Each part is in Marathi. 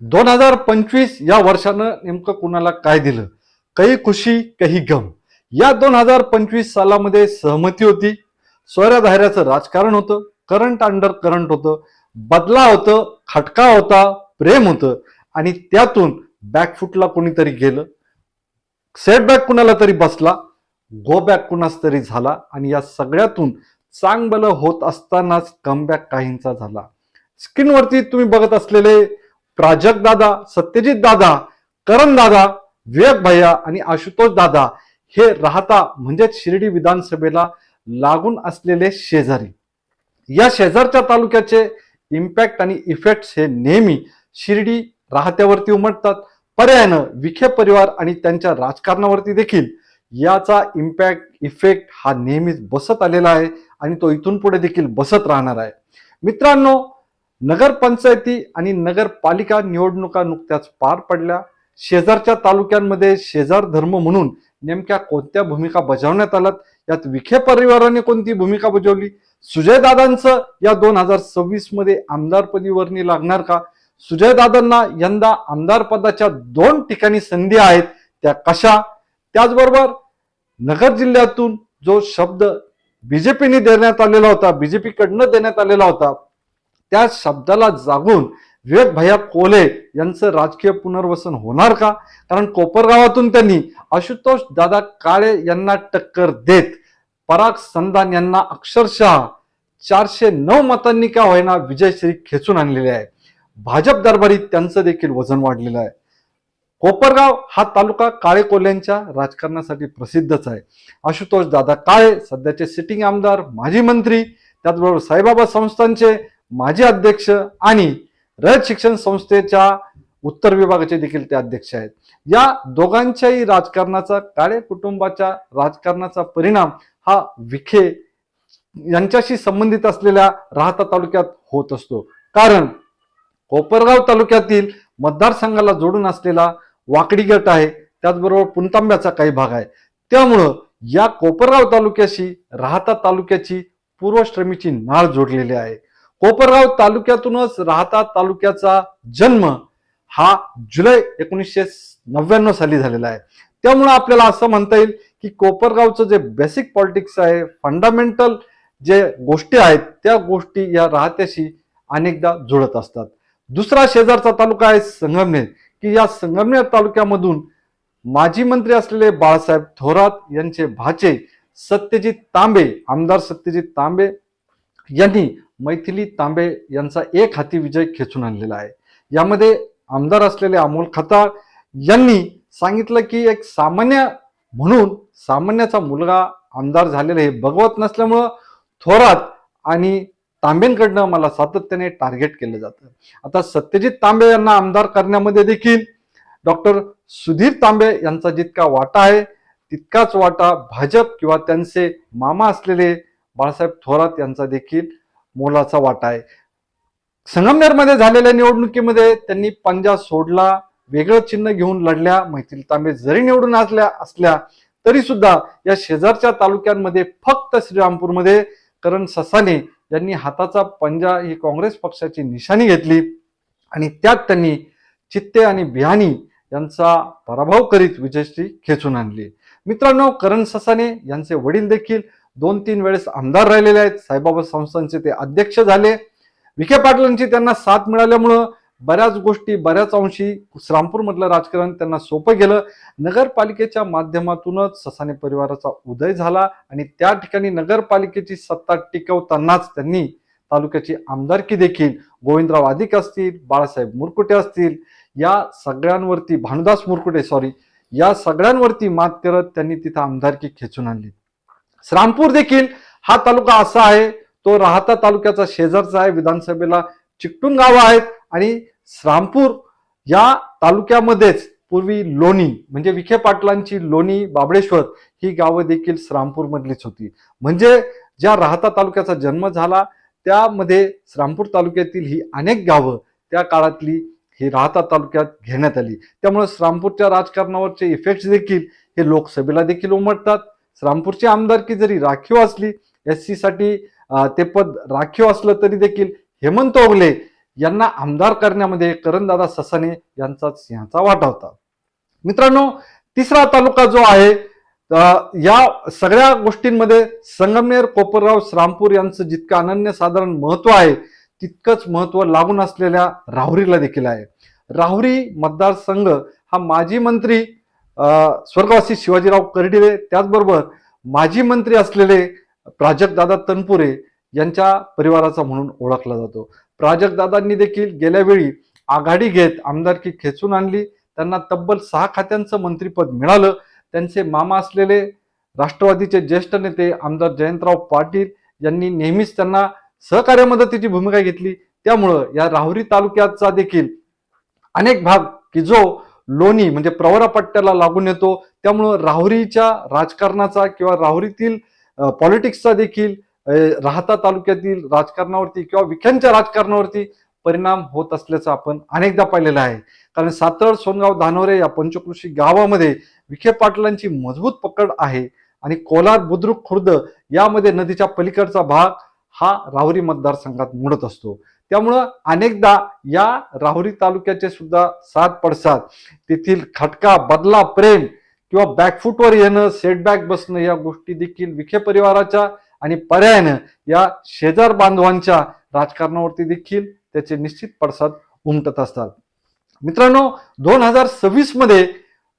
दोन हजार पंचवीस या वर्षानं नेमकं कुणाला काय दिलं? काही खुशी काही गम. या दोन हजार पंचवीस सालामध्ये सहमती होती. सोयऱ्या धायऱ्याचं राजकारण होतं. करंट अंडर करंट होतं. बदला होतं खटका होता प्रेम होतं. आणि त्यातून बॅकफुटला कोणीतरी गेलं. सेटबॅक कुणाला तरी बसला. गो बॅक कुणास तरी झाला. आणि या सगळ्यातून चांगलं होत असतानाच कमबॅक काहींचा झाला. स्क्रीनवरती तुम्ही बघत असलेले प्राजक्त दादा सत्यजित दादा करण दादा विवेक भैया आणि आशुतोष दादा हे राहता म्हणजेच शिर्डी विधानसभेला लागून असलेले शेजारी. या शेजारच्या तालुक्याचे इम्पॅक्ट आणि इफेक्ट्स हे नेहमी शिर्डी राहत्यावरती उमटतात. पर्यायानं विखे परिवार आणि त्यांच्या राजकारणावरती देखील याचा इम्पॅक्ट इफेक्ट हा नेहमीच बसत आलेला आहे आणि तो इथून पुढे देखील बसत राहणार आहे. मित्रांनो नगरपंचायती आणि नगरपालिका निवडणुका नुकत्याच पार पडल्या. शेजारच्या तालुक्यांमध्ये शेजार धर्म म्हणून नेमक्या कोणत्या भूमिका बजावण्यात आल्यात? यात विखे परिवाराने कोणती भूमिका बजावली? सुजयदादांचं या दोन हजार सव्वीसमध्ये आमदारपदी वर्णी लागणार का? सुजयदादांना यंदा आमदार पदाच्या दोन ठिकाणी संधी आहेत. त्या कशा? त्याचबरोबर नगर जिल्ह्यातून जो शब्द बीजेपीने देण्यात आलेला होता बीजेपीकडनं देण्यात आलेला होता त्या शब्दाला जागून विवेक भैया कोले यांचं राजकीय पुनर्वसन होणार का? कारण कोपरगावातून त्यांनी आशुतोष दादा काळे यांना टक्कर देत पराग संधान यांना अक्षरशः चारशे नऊ मतांनी का होईना विजयश्री खेचून आणलेले आहे. भाजप दरबारी त्यांचं देखील वजन वाढलेलं आहे. कोपरगाव हा तालुका काळे कोल्यांच्या राजकारणासाठी प्रसिद्धच आहे. आशुतोष दादा काळे सध्याचे सिटिंग आमदार माजी मंत्री त्याचबरोबर साईबाबा संस्थांचे माजी अध्यक्ष आणि रयत शिक्षण संस्थेच्या उत्तर विभागाचे देखील ते अध्यक्ष आहेत. या दोघांच्याही राजकारणाचा काळे कुटुंबाच्या राजकारणाचा परिणाम हा विखे यांच्याशी संबंधित असलेल्या राहता तालुक्यात होत असतो. कारण कोपरगाव तालुक्यातील मतदारसंघाला जोडून असलेला वाकडी गट आहे त्याचबरोबर पुणतांब्याचा काही भाग आहे. त्यामुळं या कोपरगाव तालुक्याशी राहता तालुक्याची पूर्वश्रमीची नाळ जोडलेली आहे. कोपरगाव तालुक्यातूनच राहता तालुक्याचा जन्म हा जुलै एकोणीसशे नव्याण्णव साली झालेला आहे. त्यामुळे आपल्याला असं म्हणता येईल की कोपरगावचं जे बेसिक पॉलिटिक्स आहे फंडामेंटल जे गोष्टी आहेत त्या गोष्टी या राहत्याशी अनेकदा जुळत असतात. दुसरा शेजारचा तालुका आहे संगमनेर की या संगमनेर तालुक्यामधून माजी मंत्री असलेले बाळासाहेब थोरात यांचे भाचे सत्यजित तांबे आमदार सत्यजित तांबे यांनी मैथिली तांबे यांचा एक हाती विजय खेचून आणलेला आहे. यामध्ये आमदार असलेले अमोल खताळ यांनी सांगितलं की एक सामान्य म्हणून सामान्याचा मुलगा आमदार झालेला हे बघवत नसल्यामुळं थोरात आणि तांबेंकडनं मला सातत्याने टार्गेट केलं जातं. आता सत्यजित तांबे यांना आमदार करण्यामध्ये देखील डॉक्टर सुधीर तांबे यांचा जितका वाटा आहे तितकाच वाटा भाजप किंवा त्यांचे मामा असलेले बाळासाहेब थोरात यांचा देखील मोलाचा वाटा आहे. संगमनेरमध्ये झालेल्या निवडणुकीमध्ये त्यांनी पंजा सोडला वेगळं चिन्ह घेऊन लढल्या मैथिली तांबे जरी निवडून असल्या असल्या तरी सुद्धा या शेजारच्या तालुक्यांमध्ये फक्त श्रीरामपूरमध्ये करण ससाने यांनी हाताचा पंजा ही काँग्रेस पक्षाची निशाणी घेतली आणि त्यात त्यांनी चित्ते आणि बिहानी यांचा पराभव करीत विजयश्री खेचून आणली. मित्रांनो करण ससाने यांचे वडील देखील दोन तीन वेळेस आमदार राहिलेले आहेत. साईबाबा संस्थांचे ते अध्यक्ष झाले. विखे पाटलांची त्यांना साथ मिळाल्यामुळं बऱ्याच गोष्टी बऱ्याच अंशी श्रामपूरमधलं राजकारण त्यांना सोपं गेलं. नगरपालिकेच्या माध्यमातूनच ससाने परिवाराचा उदय झाला आणि त्या ठिकाणी नगरपालिकेची सत्ता टिकवतानाच त्यांनी तालुक्याची आमदारकी देखील गोविंदराव अधिक असतील बाळासाहेब मुरकुटे असतील या सगळ्यांवरती भानुदास मुरकुटे सॉरी या सगळ्यांवरती मात करत त्यांनी तिथं आमदारकी खेचून आणली. श्रामपूर देखील हा तालुका असा आहे तो राहता तालुक्याचा शेजारचा आहे विधानसभेला चिकटून गावं आहेत आणि श्रामपूर या तालुक्यामध्येच पूर्वी लोणी म्हणजे विखे पाटलांची लोणी बाबळेश्वर ही गावं देखील श्रामपूरमधलीच होती. म्हणजे ज्या राहता तालुक्याचा जन्म झाला त्यामध्ये श्रामपूर तालुक्यातील ही अनेक गावं त्या काळातली ही राहता तालुक्यात घेण्यात आली. त्यामुळे श्रामपूरच्या राजकारणावरचे इफेक्ट देखील हे लोकसभेला देखील उमटतात. रामपूरची आमदारकी जरी राखीव असली एस सी साठी ते पद राखीव असलं तरी देखील हेमंत ओगले यांना आमदार करण्यामध्ये करणदादा ससाने यांचा सिंहाचा वाटा होता. मित्रांनो तिसरा तालुका जो आहे या सगळ्या गोष्टींमध्ये संगमनेर कोपरराव श्रामपूर यांचं जितकं अनन्यसाधारण महत्त्व आहे तितकंच महत्त्व लागून असलेल्या राहुरीला देखील आहे. राहुरी मतदारसंघ हा माजी मंत्री स्वर्गवासी शिवाजीराव कर्डिले त्याचबरोबर माजी मंत्री असलेले प्राजक्तदादा तनपुरे यांच्या परिवाराचा म्हणून ओळखला जातो. प्राजक्तदादांनी देखील गेल्या वेळी आघाडी घेत आमदारकी खेचून आणली. त्यांना तब्बल सहा खात्यांचं मंत्रीपद मिळालं. त्यांचे मामा असलेले राष्ट्रवादीचे ज्येष्ठ नेते आमदार जयंतराव पाटील यांनी नेहमीच त्यांना सहकार्य मदतीची भूमिका घेतली. त्यामुळं या राहुरी तालुक्याचा देखील अनेक भाग की जो लोणी म्हणजे प्रवरापट्ट्याला लागून येतो. त्यामुळं राहुरीच्या राजकारणाचा किंवा राहुरीतील पॉलिटिक्सचा देखील राहता तालुक्यातील राजकारणावरती किंवा विख्यांच्या राजकारणावरती परिणाम होत असल्याचं आपण अनेकदा पाहिलेलं आहे. कारण सातळ सोनगाव धानोरे या पंचकृषी गावामध्ये विखे पाटलांची मजबूत पकड आहे आणि कोलार बुद्रुक खुर्द यामध्ये नदीच्या पलीकडचा भाग हा राहुरी मतदारसंघात मोडत असतो. त्यामुळं अनेकदा या राहुरी तालुक्याचे सुद्धा सात पडसाद. तेथील खटका बदला प्रेम किंवा बॅकफूटवर येणं सेटबॅक बसणं या गोष्टी देखील विखे परिवाराच्या आणि पर्यायानं या शेजार बांधवांच्या राजकारणावरती देखील त्याचे निश्चित पडसाद उमटत असतात. मित्रांनो दोन हजार सव्वीसमध्ये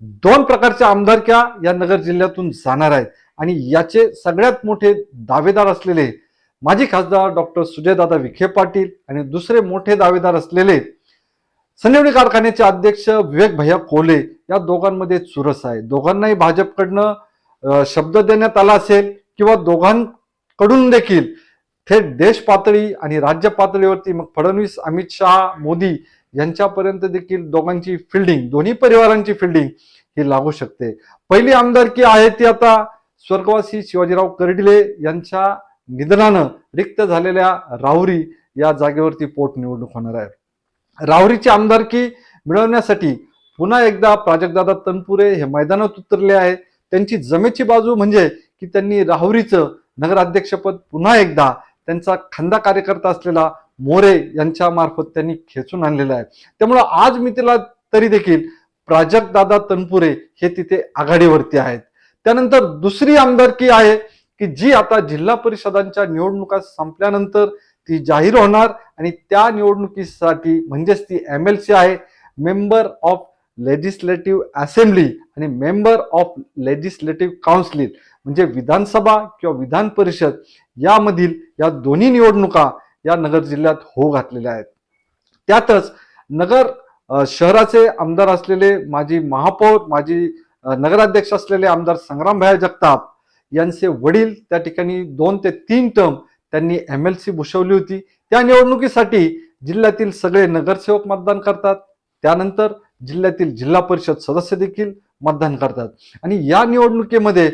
दोन प्रकारच्या आमदारक्या या नगर जिल्ह्यातून जाणार आहेत. आणि याचे सगळ्यात मोठे दावेदार असलेले माजी खासदार डॉक्टर सुजयदादा विखे पाटील आणि दुसरे मोठे दावेदार असलेले संजीवनी कारखान्याचे अध्यक्ष विवेक भैया कोले या दोघांमध्ये चुरस आहे. दोघांनाही भाजपकडनं शब्द देण्यात आला असेल किंवा दोघांकडून देखील थेट देश पातळी आणि राज्य पातळीवरती मग फडणवीस अमित शहा मोदी यांच्यापर्यंत देखील दोघांची फिल्डिंग दोन्ही परिवारांची फिल्डिंग ही लागू शकते. पहिली आमदारकी आहे ती आता स्वर्गवासी शिवाजीराव कर्डिले यांच्या निधनानं रिक्त झालेल्या राहुरी या जागेवरती पोटनिवडणूक होणार आहे. राहुरीची आमदारकी मिळवण्यासाठी पुन्हा एकदा प्राजक्तदादा तनपुरे हे मैदानात उतरले आहे. त्यांची जमेची बाजू म्हणजे की त्यांनी राहुरीचं नगराध्यक्षपद पुन्हा एकदा त्यांचा खंदा कार्यकर्ता असलेला मोरे यांच्या मार्फत त्यांनी खेचून आणलेलं आहे. त्यामुळं आज मी तिला तरी देखील प्राजक्तदादा तनपुरे हे तिथे आघाडीवरती आहेत. त्यानंतर दुसरी आमदारकी आहे की जी आता जिल्हा परिषदांच्या निवडणुका संपल्यानंतर ती जाहीर होणार आणि त्या निवडणुकीसाठी म्हणजेच ती एम एल सी आहे मेंबर ऑफ लेजिस्लेटिव्ह असेंब्ली आणि मेंबर ऑफ लेजिस्लेटिव्ह काउन्सिल म्हणजे विधानसभा किंवा विधान परिषद यामधील या दोन्ही निवडणुका या नगर जिल्ह्यात होऊ घातलेल्या आहेत. त्यातच नगर शहराचे आमदार असलेले माजी महापौर माजी नगराध्यक्ष असलेले आमदार संग्रामभाई जगताप यांचे वडील त्या ठिकाणी दोन ते तीन टर्म त्यांनी एम एल सी भूषवली होती. त्या निवडणुकीसाठी जिल्ह्यातील सगळे नगरसेवक मतदान करतात. त्यानंतर जिल्ह्यातील जिल्हा परिषद सदस्य देखील मतदान करतात. आणि या निवडणुकीमध्ये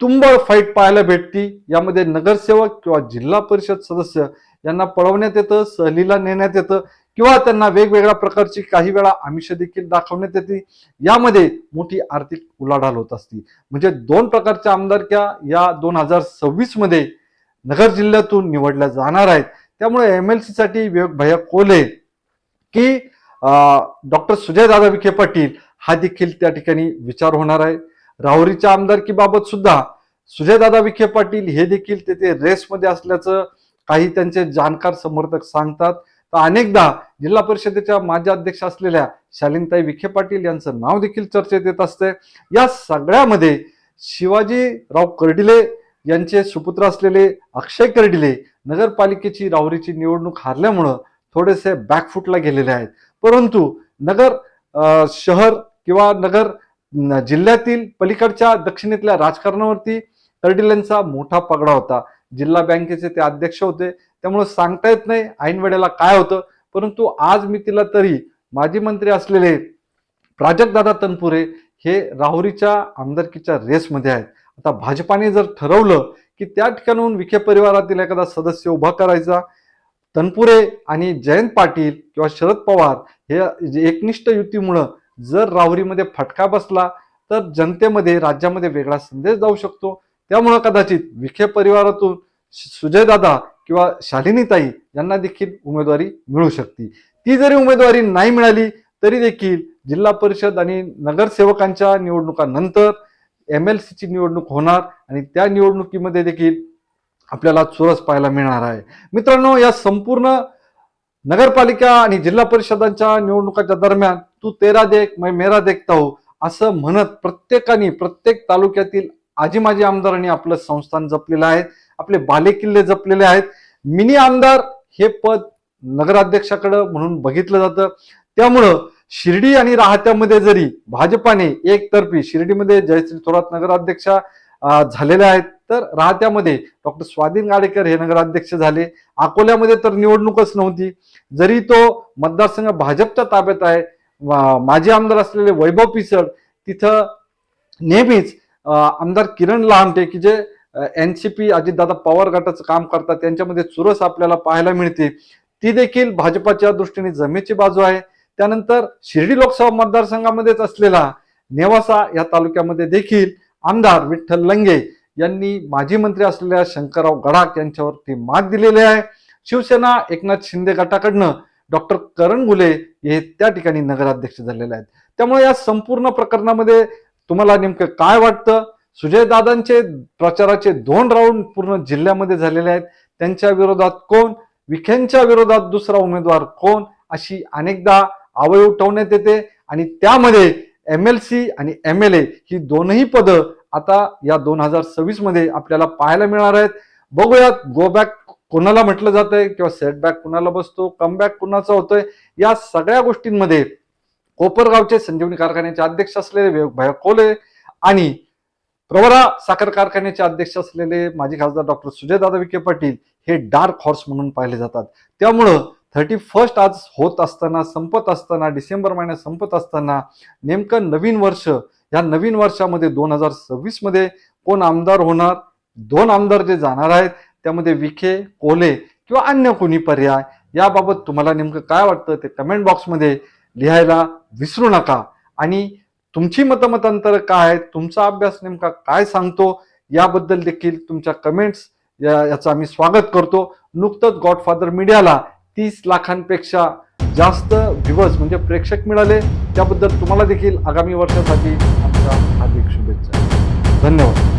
तुंबळ फाईट पाहायला भेटती. यामध्ये नगरसेवक किंवा जिल्हा परिषद सदस्य यांना पळवण्यात येतं सहलीला नेण्यात येतं. किंवा त्यांना वेगवेगळ्या प्रकारची काही वेळा आमिष देखील दाखवण्यात येते. यामध्ये मोठी आर्थिक उलाढाल होत असते. म्हणजे दोन प्रकारच्या आमदारक्या या दोन हजार सव्वीसमध्ये नगर जिल्ह्यातून निवडल्या जाणार आहेत. त्यामुळे एम एल सीसाठी विवेक भैया कोले की डॉक्टर सुजयदादा विखे पाटील हा देखील त्या ठिकाणी विचार होणार आहे. राहुरीच्या आमदारकीबाबत सुद्धा सुजयदादा विखे पाटील हे देखील तेथे रेसमध्ये असल्याचं काही त्यांचे जाणकार समर्थक सांगतात. तर अनेकदा जिल्हा परिषदेच्या माजी अध्यक्ष असलेल्या शालिनताई विखे पाटील यांचं नाव देखील चर्चेत येत असते. या सगळ्यामध्ये शिवाजीराव कर्डिले यांचे सुपुत्र असलेले अक्षय कर्डिले नगरपालिकेची रावरीची निवडणूक हारल्यामुळं थोडेसे बॅकफुटला गेलेले आहेत. परंतु नगर शहर किंवा नगर जिल्ह्यातील पलीकडच्या दक्षिणेतल्या राजकारणावरती कर्डिलेंचा मोठा पगडा होता. जिल्हा बँकेचे ते अध्यक्ष होते. त्यामुळे सांगता येत नाही ऐन वेळेला काय होतं. परंतु आज मी तिला तरी माजी मंत्री असलेले प्राजक्तदादा तनपुरे हे राहुरीच्या आमदारकीच्या रेसमध्ये आहेत. आता भाजपाने जर ठरवलं की त्या ठिकाणून विखे परिवारातील एखादा सदस्य उभा करायचा तनपुरे आणि जयंत पाटील किंवा शरद पवार हे जे एकनिष्ठ युतीमुळं जर राहुरीमध्ये फटका बसला तर जनतेमध्ये राज्यामध्ये वेगळा संदेश जाऊ शकतो. त्यामुळं कदाचित विखे परिवारातून सुजयदादा किंवा शालिनीताई यांना देखील उमेदवारी मिळू शकते. ती जरी उमेदवारी नाही मिळाली तरी देखील जिल्हा परिषद आणि नगरसेवकांच्या निवडणुकानंतर एम एल सीची निवडणूक होणार आणि त्या निवडणुकीमध्ये देखील आपल्याला चुरस पाहायला मिळणार आहे. मित्रांनो या संपूर्ण नगरपालिका आणि जिल्हा परिषदांच्या निवडणुकाच्या दरम्यान तू तेरा देख मै मेरा देखता हो असं म्हणत प्रत्येकाने प्रत्येक तालुक्यातील आजी माजी आमदारांनी आपलं संस्थान जपलेलं आहे आपले बालेकिल्ले जपलेले आहेत. मिनी आमदार हे पद नगराध्यक्षाकडं म्हणून बघितलं जातं. त्यामुळं शिर्डी आणि राहत्यामध्ये जरी भाजपाने एकतर्फी शिर्डीमध्ये जयश्री थोरात नगराध्यक्षा झालेल्या आहेत तर राहत्यामध्ये डॉक्टर स्वाधीन गाडेकर हे नगराध्यक्ष झाले. अकोल्यामध्ये तर निवडणूकच नव्हती. जरी तो मतदारसंघ भाजपच्या ताब्यात आहे माजी आमदार असलेले वैभव पिचड तिथं नेहमीच आमदार किरण लहामटे की जे N C P Ajitdada Pawar गटाचं काम करतात त्यांच्यामध्ये चुरस आपल्याला पाहायला मिळते. ती देखील भाजपाच्या दृष्टीने जमेची बाजू आहे. त्यानंतर शिर्डी लोकसभा मतदारसंघामध्येच असलेला नेवासा या तालुक्यामध्ये देखील आमदार विठ्ठल लंगे यांनी माजी मंत्री असलेल्या शंकरराव गडाख यांच्यावरती मात दिलेली आहे. शिवसेना एकनाथ शिंदे गटाकडनं डॉक्टर करण गुले हे त्या ठिकाणी नगराध्यक्ष झालेले आहेत. त्यामुळे या संपूर्ण प्रकरणामध्ये तुम्हाला नेमकं काय वाटतं? सुजयदादांचे प्रचाराचे दोन राऊंड पूर्ण जिल्ह्यामध्ये झालेले आहेत. त्यांच्या विरोधात कोण? विखेंच्या विरोधात दुसरा उमेदवार कोण? अशी अनेकदा आवय उठवण्यात येते. आणि त्यामध्ये एम एल सी आणि एम एल ए ही दोनही पदं आता या दोन हजार सव्वीसमध्ये आपल्याला पाहायला मिळणार आहेत. बघूयात गो बॅक कोणाला म्हटलं आहे किंवा सेटबॅक कुणाला बसतो कमबॅक कुणाचा होतोय. या सगळ्या गोष्टींमध्ये कोपरगावचे संजीवनी कारखान्याचे अध्यक्ष असलेले भाय कोले आणि प्रवरा साखर कारखान्याचे अध्यक्ष असलेले माजी खासदार डॉक्टर सुजयदादा विखे पाटील हे डार्क हॉर्स म्हणून पाहिले जातात. त्यामुळं थर्टी फर्स्ट आज होत असताना संपत असताना डिसेंबर महिन्यात संपत असताना नेमकं नवीन वर्ष या नवीन वर्षामध्ये दोन हजार सव्वीसमध्ये कोण आमदार होणार? दोन आमदार जे जाणार आहेत त्यामध्ये विखे कोले किंवा अन्य कोणी पर्याय? याबाबत तुम्हाला नेमकं काय वाटतं ते कमेंट बॉक्समध्ये लिहायला विसरू नका. आणि तुमची मतमतांतर काय आहेत तुमचा अभ्यास नेमका काय सांगतो? याबद्दल देखील तुमच्या कमेंट्स या याचं आम्ही स्वागत करतो. नुकतंच गॉडफादर मीडियाला तीस लाखांपेक्षा जास्त व्ह्युअर्स म्हणजे प्रेक्षक मिळाले. त्याबद्दल तुम्हाला देखील आगामी वर्षासाठी आमच्या हार्दिक शुभेच्छा. धन्यवाद.